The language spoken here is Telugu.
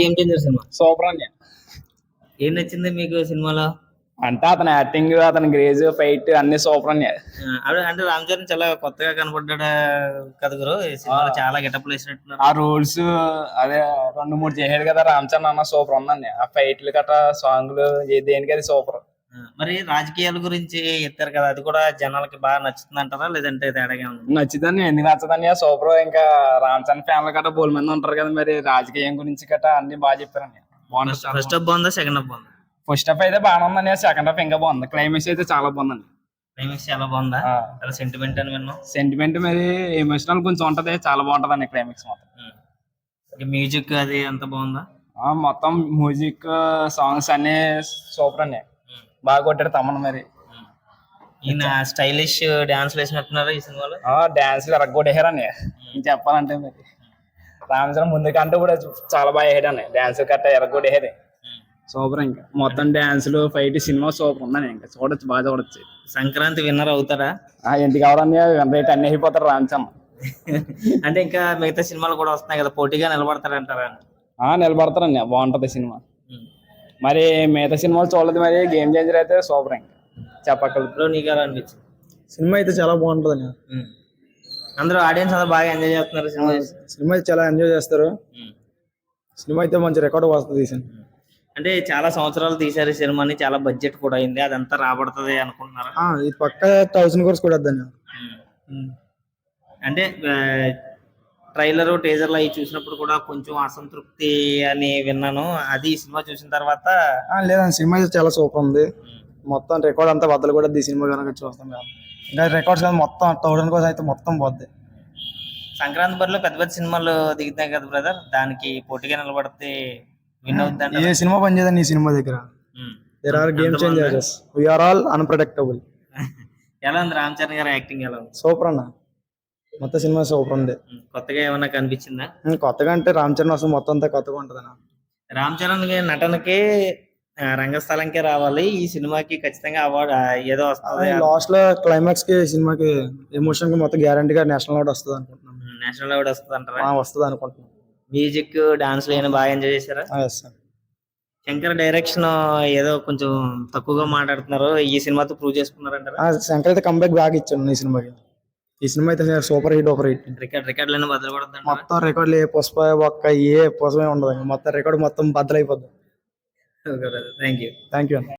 Game changer cinema. సూపర్ అండి. ఏం నచ్చింది మీకు సినిమాలో? అంటే అతని యాక్టింగ్ అతని గ్రేజ్ ఫైట్ అన్ని సూపర్ అండి. అంటే రామ్ చరణ్ చాలా కొత్తగా కనపడ్డాడు కదా గురు? ఈ సినిమాలో చాలా గెటప్ వేసినట్టున్నారు. ఆ రూల్స్ అదే రెండు మూడు చేసాడు కదా రామ్ చరణ్ అన్న సూపర్ ఉందండి. ఆ ఫైట్లు గట్రా సాంగ్లు దేనికి అది సూపర్. మరి రాజకీయాల గురించి ఎత్తారు కదా అది కూడా జనాలకి బాగా నచ్చుతుంది అంటారా లేదంటే తేడాగా ఉంది? నచ్చుదండి ఎందుకు నచ్చదండి? సూపర్. ఇంకా రామ్ చరణ్ ఫ్యాన్లు గట్రా బోల్ మంది ఉంటారు కదా మరి రాజకీయం గురించి గట్రా అన్ని బాగా చెప్పారండి. ఫస్ట్ హాఫ్ బాగుందా సెకండ్ హాఫ్ బాగుందా? ఫస్ట్ హాఫ్ అయితే బాగానే ఉందండి సెకండ్ హాఫ్ ఇంకా బాగుంది. క్లైమాక్స్ అయితే చాలా బాగుందండి. క్లైమాక్స్ చాలా బాగుందా? చాలా సెంటిమెంట్ అని విన్నాం. సెంటిమెంట్ మరి ఎమోషనల్ కొంచెం ఉంటది చాలా బాగుంటదండి క్లైమాక్స్ మొత్తం మ్యూజిక్ అది అంత బాగుందా? ఆ, మొత్తం మ్యూజిక్ సాంగ్స్ అన్ని సూపర్ అండి. బాగా కొట్టారు తమ్మను మరి. ఈయన స్టైలిష్ డాన్స్ వేసినట్టున్నారు ఈ సినిమాలో? ఆ డాన్స్లు ఎరగొట్టేసారండి ఇంక చెప్పాలంటే మరి. రామ్ చరణ్ ముందు కంటే కూడా చాలా బాగా వేసాడండి డాన్స్ కట్ట ఎరగొట్టేసేది. సూపర్ ఇంకా. మొత్తం డాన్సులు ఫైట్ సినిమా సూపర్ ఉందండి ఇంకా. చూడొచ్చు బాగా చూడొచ్చు. సంక్రాంతి విన్నర్ అవుతారా ఆ ఎందుకు కావాలని రేట్ అన్ని అయిపోతారు రామ్ చరణ్ అంటే ఇంకా మిగతా సినిమాలు కూడా వస్తున్నాయి కదా పోటీగా నిలబడతారంటారా? ఆ నిలబడతారండి బాగుంటది సినిమా. మరి మిగతా సినిమాలు చూడలేదు మరి. గేమ్ చేంజర్ అయితే సూపర్ ఇంకా. చెప్పక్కర్లేదు. నీకు ఎలా అనిపించింది సినిమా అయితే చాలా బాగుంటుంది. అందరూ ఆడియన్స్ అందరూ బాగా ఎంజాయ్ చేస్తున్నారు సినిమా. సినిమా అయితే చాలా ఎంజాయ్ చేస్తారు. సినిమా అయితే మంచి రికార్డ్ వస్తుంది తీసాను అంటే చాలా సంవత్సరాలు తీశారు ఈ సినిమాని చాలా బడ్జెట్ కూడా అయింది. అదంతా రాబడుతుంది అనుకుంటున్నారా? ఇది పక్క థౌసండ్ కోర్స్ కూడా వద్దని. అంటే ట్రైలర్ టీజర్లు అవి చూసినప్పుడు కూడా కొంచెం అసంతృప్తి అని విన్నాను. అది సినిమా చూసిన తర్వాత లేదండి సినిమా చాలా సూపర్ ఉంది. మొత్తం రికార్డ్ అంతా బద్దలు కూడా ఈ సినిమా కనుక చూస్తాం కదా ఇంకా రికార్డ్స్ కానీ మొత్తం థౌసండ్ కోసం అయితే మొత్తం పోద్ది. సంక్రాంతి బరిలో పెద్ద పెద్ద సినిమాలు దిగుతాయి కదా బ్రదర్ దానికి పోటీగా నిలబడితే విన్ అవుతుందంట ఏ సినిమా పనిచేయదండి ఈ సినిమా దగ్గర. There are game changers we are all unprotectable ఎలా ఉంది రామ్ చరణ్ గారి యాక్టింగ్ ఎలా ఉంది? సూపర్ అన్న. మొత్తం సినిమా సూపర్ ఉంది. కొత్తగా ఏమన్నా కనిపించిందా? కొత్తగా అంటే రామ్ చరణ్ వస్తుంది మొత్తం అంతా కొత్తగా ఉంటుంది రామ్ చరణ్ నటనకి రంగస్థలంకే రావాలి. ఈ సినిమాకి ఖచ్చితంగా అవార్డు ఏదో వస్తుంది లాస్ట్లో క్లైమాక్స్కి సినిమాకి ఎమోషన్కి మొత్తం గ్యారంటీగా నేషనల్ అవార్డు వస్తుంది అనుకుంటున్నాం. నేషనల్ అవార్డు వస్తుంది అంటారా? వస్తుంది అనుకుంటున్నాం. మ్యూజిక్ డాన్స్ అయినా బాగా ఎంజాయ్ చేశారా. శంకర్ డైరెక్షన్ ఏదో కొంచెం తక్కువగా మాట్లాడుతున్నారు. ఈ సినిమాతో ప్రూవ్ చేసుకున్నారంటారా? శంకర్ అయితే కంబ్యాక్ బాగా ఇచ్చాను ఈ సినిమాకి. ఈ సినిమా అయితే super hit over hit. Record రికార్డులైనా బద్దలు మొత్తం రికార్డులు ఏ పుష్ప ఒక్క ఏ పుష్పమే ఉండదు. మొత్తం రికార్డు మొత్తం బద్దలైపోద్ది. Thank you thank you